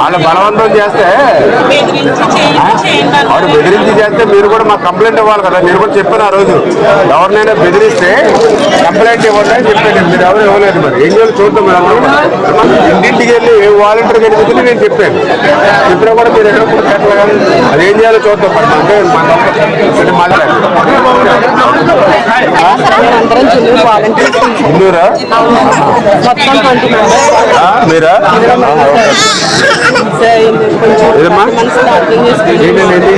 వాళ్ళు బలవంతం చేస్తే వాడు బెదిరించి చేస్తే మీరు కూడా మాకు కంప్లైంట్ ఇవ్వాలి కదా. మీరు కూడా చెప్పాను ఆ రోజు. ఎవరినైనా బెదిరిస్తే కంప్లైంట్ ఇవ్వండి అని చెప్పాను మీరు ఎవరు ఇవ్వలేదు మరి. ఏం చేయాలి చూద్దాం ఇంటింటికి వెళ్ళి ఏ వాలంటీర్ కనిపించింది నేను చెప్పాను. ఇప్పుడు కూడా మీరు ఎక్కడ కూడా పెట్టలేదు అది ఏం చేయాలో చూద్దాం మరి. అంటే మన ఆ, మీరా? ఏదమ్మా? ఏంటండి?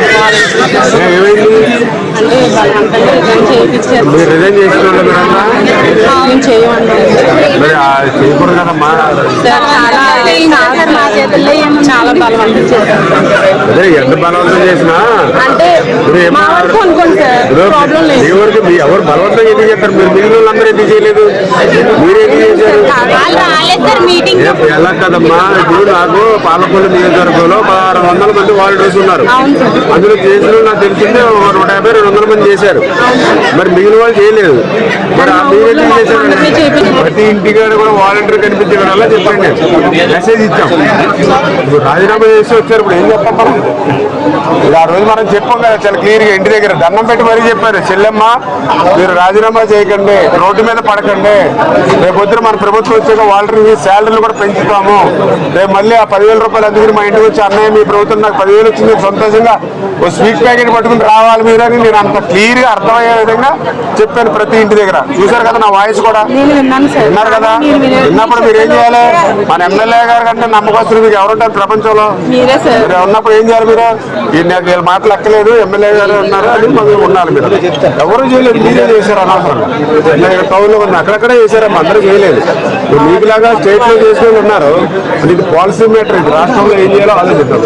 ఏమైంది? రిజైన్ చేసిన వాళ్ళు మరి చేయకూడదు కదమ్మా. అదే ఎంత బలవంతం చేసినా? అంటే ఎవరికి మీ ఎవరు బలవంతంగా ఎందుకు చేస్తారు? మీరు మిగిలిన వాళ్ళందరూ ఎందుకు చేయలేదు? మీరు చేశారు? ఎలా కదమ్మా? ఇప్పుడు నాకు పాలకొల్లు నియోజకవర్గంలో పదహారు వందల మంది వాలంటీర్స్ ఉన్నారు. అందులో చేసిన నాకు తెలిసిందే నూట యాభై రెండు వందల మంది చేశారు. మరి మిగిలిన వాళ్ళు చేయలేదు. మరి ఆ మీరు చేశారు. ప్రతి ఇంటికాడ కూడా వాలంటీర్ కనిపించడం వల్ల చెప్పండి. మెసేజ్ ఇచ్చాం. ఇప్పుడు రాజీనామా చేసి వచ్చారు ఇప్పుడు ఏం చెప్పాం మనం? ఇది ఆ రోజు మనం చెప్పాం కదా చాలా క్లియర్గా ఇంటి దగ్గర దండం పెట్టి మరీ చెప్పారు. చెల్లెమ్మ మీరు రాజీనామా చేయకండి రోడ్డు మీద పడకండి. రేపు పొద్దున మన ప్రభుత్వం వచ్చాక వాలంటీర్ శాలరీలు కూడా పెంచుతాము. రేపు మళ్ళీ ఆ పదివేల రూపాయలు అందుకని మా ఇంటికి వచ్చి అన్నయ్య మీ ప్రభుత్వం నాకు పదివేలు వచ్చింది సంతోషంగా ఓ స్వీట్ ప్యాకెట్ పట్టుకుని రావాలి మీరు అని నేను అంత క్లియర్గా అర్థమయ్యే విధంగా చెప్పాను ప్రతి ఇంటి దగ్గర. చూసారు కదా నా వాయిస్ కూడా? నేను విన్నాను సార్. విన్నారు కదా. విన్నప్పుడు మీరు ఏం చేయాలి? మన ఎమ్మెల్యే గారు కంటే నమ్మకస్తులు మీకు ఎవరుంటారు ప్రపంచంలో? మీరే ఉన్నప్పుడు ఏం చేయాలి మీరు? నాకు వీళ్ళ మాటలు ఎక్కలేదు ఎమ్మెల్యే గారు ఉన్నారు అని ఉండాలి మీరు. ఎవరు చేయలేదు మీరే చేశారు అనవసరంగా. మీరు టౌన్లో ఉన్న అక్కడక్కడే చేశారమ్మా అందరూ చేయలేదు. మీకులాగా స్టేట్లో చేసిన ఉన్నారు ఇది పాలసీ మేటర్ ఇది రాష్ట్రంలో ఏం చేయాలో ఆలోచిద్దాం.